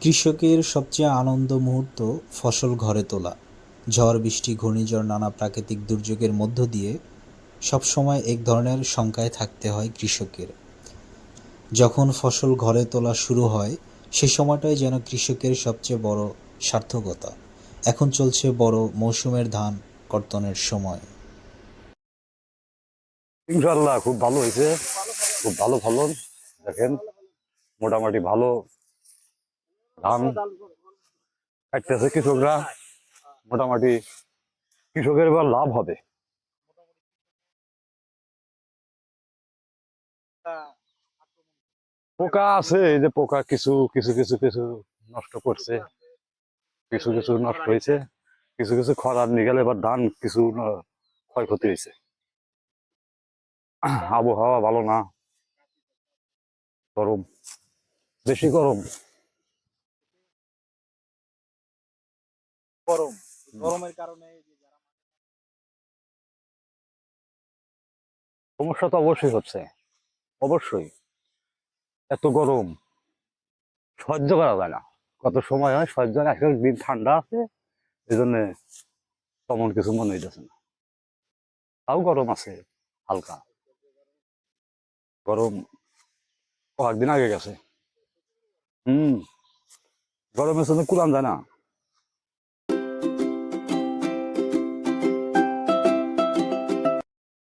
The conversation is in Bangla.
কৃষকের সবচেয়ে আনন্দ মুহূর্ত ফসল ঘরে তোলা। ঝড়, বৃষ্টি, ঘূর্ণিঝড়, নানা প্রাকৃতিক দুর্যোগের মধ্য দিয়ে সবসময় এক ধরনের শঙ্কায় থাকতে হয় কৃষকের। যখন ফসল ঘরে তোলা শুরু হয়, সে সময়টাই যেন কৃষকের সবচেয়ে বড় সার্থকতা। এখন চলছে বড় মৌসুমের ধান কর্তনের সময়। ইনশাল্লাহ খুব ভালো হয়েছে। খুব ভালো ফলন, দেখেন, মোটামুটি ভালো ধান কাটতেছে কৃষকরা, মোটামুটি কৃষকের এবার লাভ হবে। পোকা আছে, এই যে পোকা কিছু কিছু কিছু কিছু নষ্ট করছে। কিছু কিছু নষ্ট হয়েছে, কিছু কিছু খরার নিগেলে এবার ধান কিছু ক্ষয়ক্ষতি হয়েছে। আবহাওয়া ভালো না, গরম, বেশি গরম। গরম। গরমের কারণে সমস্যা তো অবশ্যই হচ্ছে। অবশ্যই। এত গরম। সহ্য করা যায় না। কত সময় হয়? সহ্য হয় না। দিন ঠান্ডা আছে। এই জন্য তেমন কিছু মনে হইতেছে না। তাও গরম আছে হালকা। গরম কয়েকদিন আগে গেছে। হুম। গরমের জন্য কুলান যায় না।